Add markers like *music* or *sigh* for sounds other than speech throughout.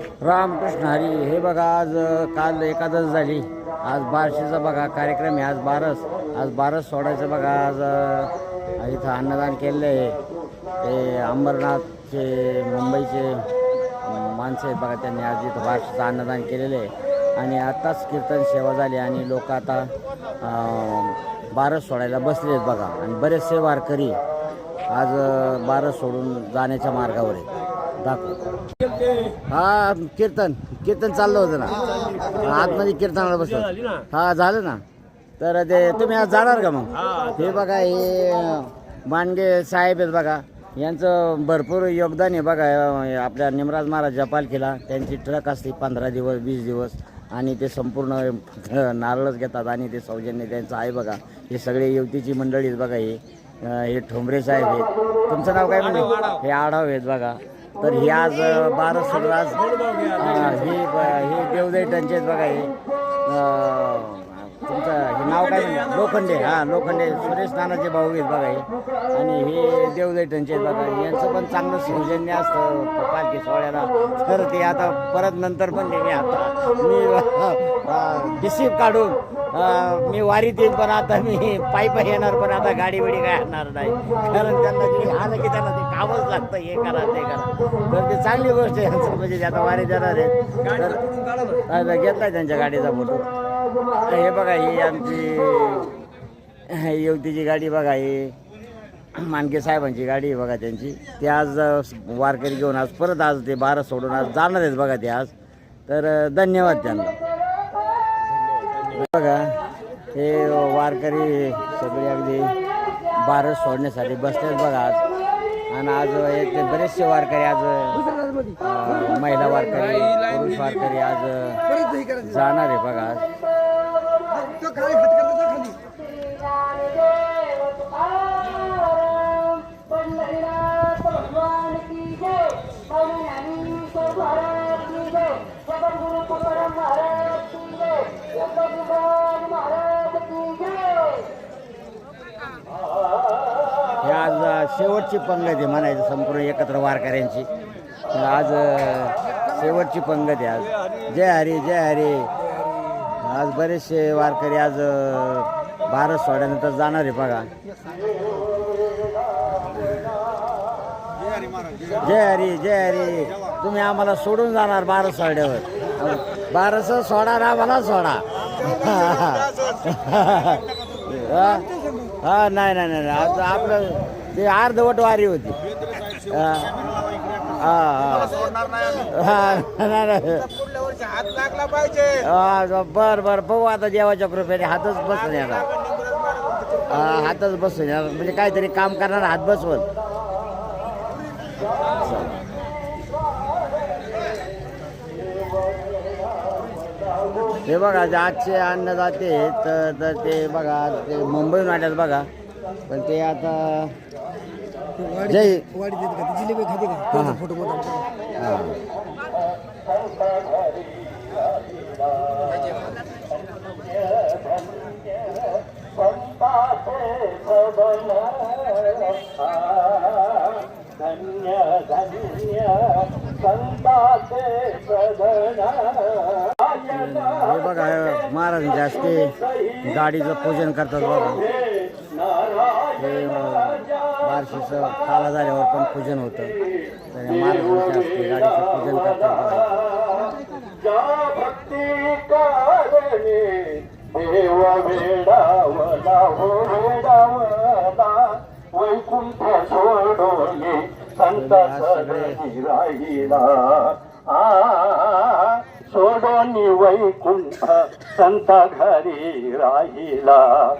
रामकृष्ण हरी हे बघा आज काल एकादश झाली. आज बारशीचा बघा कार्यक्रम आहे आज बारस. आज बारस सोडायचं बघा आज इथं अन्नदान केलेलं आहे. ते अंबरनाथचे मुंबईचे माणसं आहेत बघा त्यांनी आज इथं बारशीचं अन्नदान केलेलं आहे. आणि आत्ताच कीर्तन सेवा झाली आणि लोक आता बारस सोडायला बसले आहेत बघा. आणि बरेचसे वारकरी आज बारस सोडून जाण्याच्या मार्गावर आहेत. दाखव. हा कीर्तन कीर्तन चाललं होतं ना. आतमध्ये कीर्तनाला बसलं. हा झालं ना. तर ते तुम्ही आज जाणार का मग? हे बघा हे मांडगे साहेब आहेत बघा. यांचं भरपूर योगदान आहे बघा आपल्या निमराज महाराजच्या पालखीला त्यांची ट्रक असते पंधरा दिवस वीस दिवस. आणि ते संपूर्ण नारळच घेतात आणि ते सौजन्य त्यांचं आहे बघा. हे सगळे युवतीची मंडळी आहेत बघा हे. हे ठोंबरे साहेब आहेत. तुमचं नाव काय म्हणजे हे आढाव आहेत बघा. तर ही आज बारा सोळा आज ही ब- हे देवदैटांचे बघा हे. तुमचं हे नाव काय म्हणजे लोखंडे. हां लोखंडे. सुरेश नानाचे भाऊ आहेत बघा हे. आणि हे देवदैटांचे बघा. यांचं पण चांगलं सौजन्य असतं पालखी सोहळ्याला. तर ते आता परत नंतर पण ते मी आता मी डिसिप काढून मी वारीत येईन पण आता मी पायी पायी येणार पण आता गाडी बिडी काय आणणार नाही. कारण त्यांना जे आलं की त्यांना ते कामच लागतं हे करा ते करा. तर ते चांगली गोष्ट आहे यांचं म्हणजे ते आता वारीत येणार आहेत तर घेतलाय त्यांच्या गाडीचा फोटो. हे बघा ही आमची युवतीची गाडी बघा ही मानके साहेबांची गाडी आहे बघा त्यांची. ते आज वारकरी घेऊन आज परत आज ते बारा सोडून आज जाणार आहेत बघा ते आज. तर धन्यवाद त्यांना. बघा हे वारकरी सगळे अगदी बारस सोडण्यासाठी बसलेत बघा आज आणि आज एक ते बरेचसे वारकरी आज महिला वारकरी पुरुष वारकरी आज जाणार आहे बघा आज हे आज शेवटची पंगत आहे म्हणायचं संपूर्ण एकत्र वारकऱ्यांची. आज शेवटची पंगत आहे आज. जय हरी जय हरी. आज बरेचसे वारकरी आज भारत सोडल्यानंतर जाणार आहे बघा. जय हरी जय हरी. तुम्ही आम्हाला सोडून जाणार बारस सोड्यावर बारस सोडा ना आम्हाला सोडा. हा नाही नाही नाही नाही. आता आपलं ते अर्धवट वारी होती. हा. हा बर बर. पाहू आता देवाच्या कृपेने हातच बसून येणार. हातच बसून येणार. म्हणजे काहीतरी काम करणार हात बसवत. हे बघा जे आजचे अन्नदाते तर तर ते बघा ते मुंबईहून आल्यात बघा पण ते आता जय हा. त्यांचा फोटो मोठा हा. हे बघा महाराज जास्ती गाडीचं पूजन करतात बघा. हे बारशीचं काला झाल्यावर पण पूजन होतं. तर महाराज जास्ती गाडीचं पूजन करतात बघा. सोडोनी वैकुंठ संत घरी राहिला.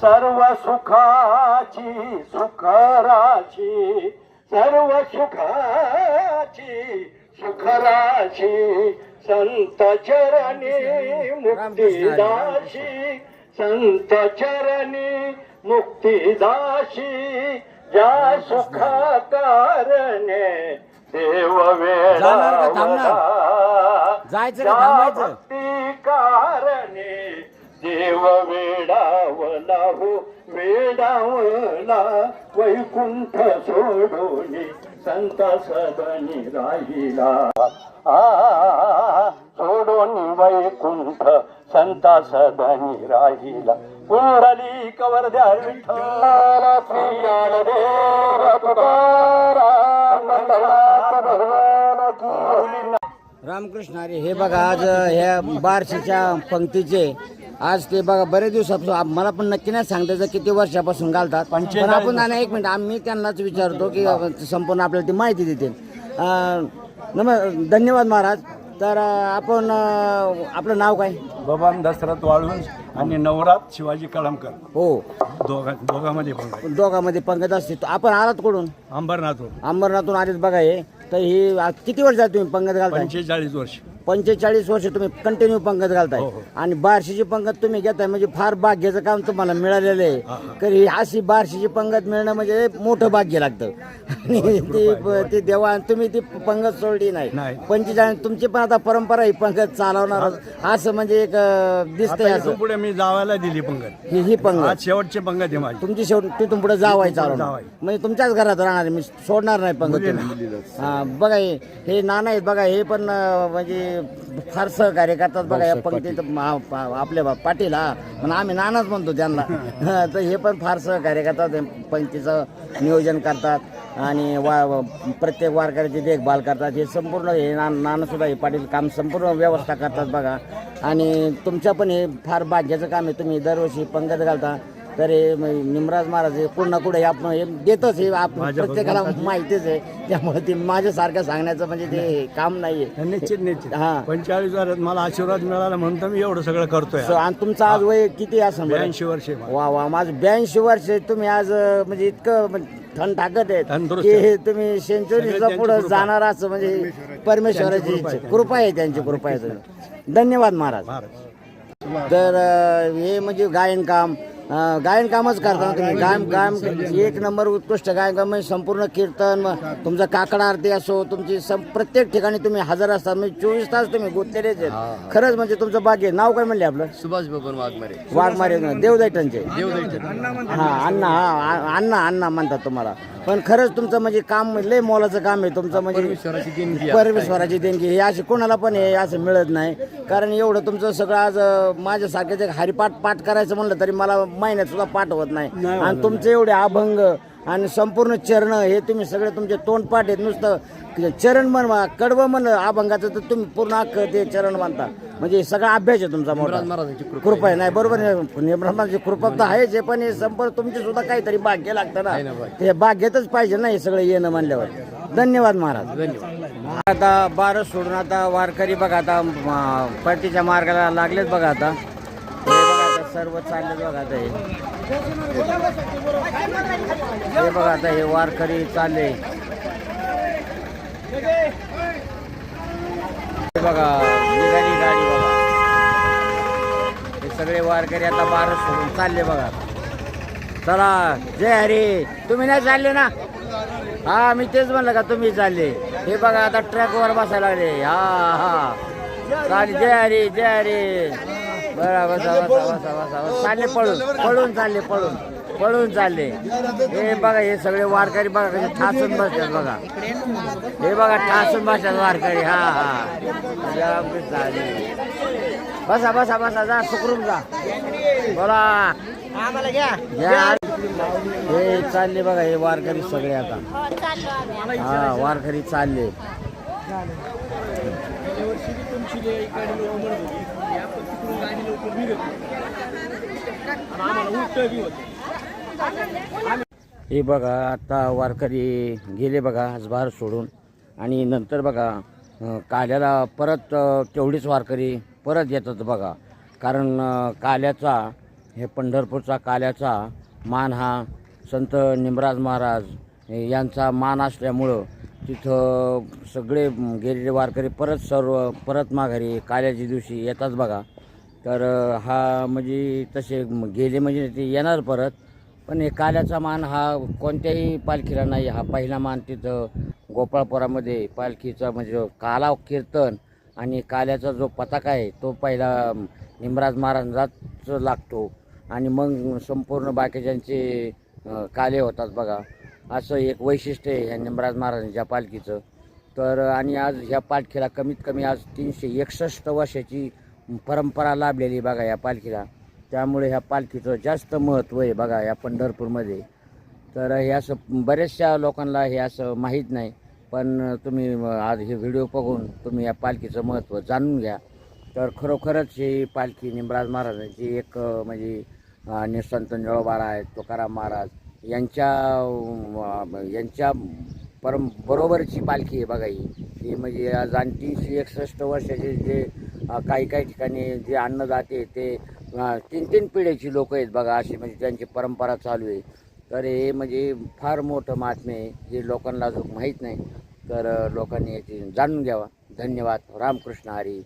सर्व सुखाची सुखराची सर्व सुखाची सुखराशी संत चरणी मुक्तिदाशी संत चरणी मुक्तिदाशी या सुख कारणे देव जायचं रे, थांबायचं. कारणे देव वेडावला हो वेडावला वैकुंठ सोडून संत सदनी राहिला आ, सोडून वैकुंठ संत सदनी राहिला कुंडली कवर द्या विठ्ठल प्रियाल देव तुकाराम, रामकृष्ण अरे हे बघा आज ह्या बारशीच्या पंक्तीचे आज ते बघा बरेच दिवसापासून आप- मला पण नक्की नाही सांगता येतं किती वर्षापासून घालतात. पण आपण ना एक मिनिट आम्ही त्यांनाच विचारतो की संपूर्ण आपल्याला ती माहिती देतील. अं, नम धन्यवाद महाराज. तर अं, आपण अं, आपलं नाव काय? बबान दशरथ वाळून आणि नवरात शिवाजी कळमकर. हो. दोघा दोघांमध्ये पण आहे. दोघांमध्ये पंगत असते तो आपण आलात कडून अंबरनाथ अंबरनाथून आलेत बघा हे. तर ही आज किती वर्ष तुम्ही पंगत घालता पंचेचाळीस वर्ष. पंचेचाळीस वर्ष तुम्ही कंटिन्यू पंगत घालताय. हो, हो. आणि बारशीची पंगत तुम्ही घेताय म्हणजे फार भाग्याचं काम तुम्हाला मिळालेलं आहे. तर ही. अशी बारशीची पंगत मिळणं म्हणजे मोठं भाग्य लागतं. आणि ती ती देवा तुम्ही ती पंगत सोडली नाही. पंचेचाळीस तुमची पण आता परंपरा ही पंगत चालवणार. असं म्हणजे एक दिसतंय असं. पुढे मी जावायला दिली पंगत. ही पंगत. शेवटची पंगत आहे माझी. तुमची शेवट तिथून पुढे जावाय चालवणार. म्हणजे तुमच्याच घरात राहणार. मी सोडणार नाही पंगत. हा बघा हे नाना आहेत बघा हे पण म्हणजे फार सहकार्य करतात बघा या पंक्तीत मा- पा- आपल्या बा- पाटील हा. पण आम्ही नानाच म्हणतो त्यांना. *laughs* तर हे पण फार सहकार्य करतात हे पंक्तीचं नियोजन करतात आणि वा वा- प्रत्येक वारकऱ्याची देखभाल करतात. हे संपूर्ण हे ना नाना सुद्धा हे पाटील काम संपूर्ण व्यवस्था करतात बघा. आणि तुमच्या पण हे फार भाग्याचं काम आहे. तुम्ही दरवर्षी पंगत घालता. तर हे म- निमराज महाराज हे पुन्हा कुठे आपण हे देतच हे आपण प्रत्येकाला माहितीच आहे त्यामुळे ते माझ्यासारखं सांगण्याचं म्हणजे ते काम नाहीये निश्चित निश्चित हा. पंचेचाळीस वर्षात मला आशीर्वाद मिळाला म्हणून तर मी एवढं सगळं करतोय So, आणि तुमचं आज वय किती असं? ब्याऐंशी वर्ष आहे मला. वा वा माझं ब्याऐंशी वर्ष आहे. तुम्ही आज अं, म्हणजे इतकं म्हणजे थंड टाकत आहेत तंदुरुस्त की आहे. हे तुम्ही सेंचुरीचा त्यांची पुढे कृपा. जाणार असं म्हणजे परमेश्वराची इच्छा कृपा आहे त्यांची कृपा आहे. धन्यवाद महाराज महाराज तर अं, हे म्हणजे गायन गायन कामच करता ना तुम्ही. गायन काम एक नंबर उत्कृष्ट गायन काम म्हणजे संपूर्ण कीर्तन म- तुमचं काकडा आरती असो तुमची सं- प्रत्येक ठिकाणी तुम्ही हजर असता. म्हणजे चोवीस तास तुम्ही गुंतलेलेच आहेत. खरंच म्हणजे तुमचं भाग्य. आहे. नाव काय म्हणले आपलं? सुभाष बबन वाघमारे. वाघमारे देवदैठणचे देवदैठण हा अण्णा हा अण्णा अण्णा म्हणतात तुम्हाला. पण खरंच तुमचं म्हणजे काम लय मोलाचं काम आहे. तुमचं म्हणजे परमेश्वराची देणगी आहे. परमेश्वराची देणगी हे अशी कोणाला पण हे असं मिळत नाही. कारण एवढं तुमचं सगळं आज अं, माझ्यासारखेच एक हरिपाठ पाठ करायचं म्हणलं तरी मला महिन्यात सुद्धा पाठ होत नाही. आणि तुमचे एवढे अभंग आणि संपूर्ण चरण हे तुम्ही सगळे तुमचे तोंडपाठ आहेत. नुसतं चरण म्हणा कडवं म्हणलं अभंगाचं तर तुम्ही पूर्ण अख्खं ते चरण मानता. म्हणजे सगळा अभ्यास आहे तुमचा मोठा. महाराजांची कृपा कृपा आहे. नाही बरोबर आहे. कृपा तर आहेच आहे पण हे संपर्क तुमचे सुद्धा काहीतरी भाग्य लागतं ना. ते भाग्यातच पाहिजे ना हे सगळं येणं मानल्यावर धन्यवाद महाराज. धन्यवाद. आता बारस सोडून आता वारकरी बघा आता परतीच्या मार्गाला लागलेत बघा आता. हे सर्व चाललेत बघा आता हे बघा आता हे वारकरी चालले. बघा निघाली गाडी बघा. हे सगळे वारकरी आता बारस सोडून चालले बघा. चला जय हरी. तुम्ही नाही चालले ना? हा मी तेच म्हणलं का तुम्ही चालले. हे बघा आता ट्रॅकवर बसायला लागले. हा हा. चालेल जय हरी जय हरी. बरा बसा बसा बसा बसा. चालले पळून पळून चालले पळून. पळून चालले. हे बघा हे सगळे वारकरी बघा कसे ठासून बसतात बघा. हे बघा ठासून बसतात वारकरी. हा हा. रामकृष्ण बसा बसा बसा जा सुखरूप जा. बोला. घ्या या. हे चालले बघा हे वारकरी सगळे आता. हा वारकरी चालले. हे बघा आता वारकरी गेले बघा आज सोडून. आणि नंतर बघा काल्याला परत तेवढीच वारकरी परत येतात बघा. कारण काल्याचा हे पंढरपूरचा काल्याचा मान हा संत निमराज महाराज यांचा मान असल्यामुळं तिथं सगळे गेलेले वारकरी परत सर्व परत माघारी काल्याच्या दिवशी येतात बघा. तर हा म्हणजे तसे गेले म्हणजे ते येणार परत. पण हे काल्याचा मान हा कोणत्याही पालखीला नाही. हा पहिला मान तिथं गोपाळपुरामध्ये पालखीचा म्हणजे काला कीर्तन आणि काल्याचा जो पताका आहे तो पहिला निमराज महाराजांचाच लागतो. आणि मग संपूर्ण बाकीच्यांचे काले होतात बघा. असं एक वैशिष्ट्य आहे ह्या निमराज महाराजांच्या पालखीचं. तर आणि आज ह्या पालखीला कमीत कमी आज तीनशे एकसष्ट वर्षाची परंपरा लाभलेली बघा या पालखीला. त्यामुळे ह्या पालखीचं जास्त महत्त्व आहे बघा या पंढरपूरमध्ये. तर हे असं बऱ्याचशा लोकांना हे असं माहीत नाही पण तुम्ही आज हे व्हिडिओ बघून तुम्ही या पालखीचं महत्त्व जाणून घ्या. तर खरोखरच ही पालखी निमराज महाराजांची एक म्हणजे आणि संत निळोबारा आहेत तुकाराम महाराज यांच्या यांच्या परम बरोबरची पालखी आहे बघा ही. म्हणजे आज आणि तीनशे एकसष्ट वर्षाचे जे काही काही ठिकाणी जे अन्नदाते ते तीन तीन पिढ्याची लोक आहेत बघा अशी म्हणजे त्यांची परंपरा चालू आहे. तर हे म्हणजे फार मोठं महात्म्य आहे जे लोकांना अजून माहीत नाही. तर लोकांनी याची जाणून घ्यावा. धन्यवाद. रामकृष्ण हरी.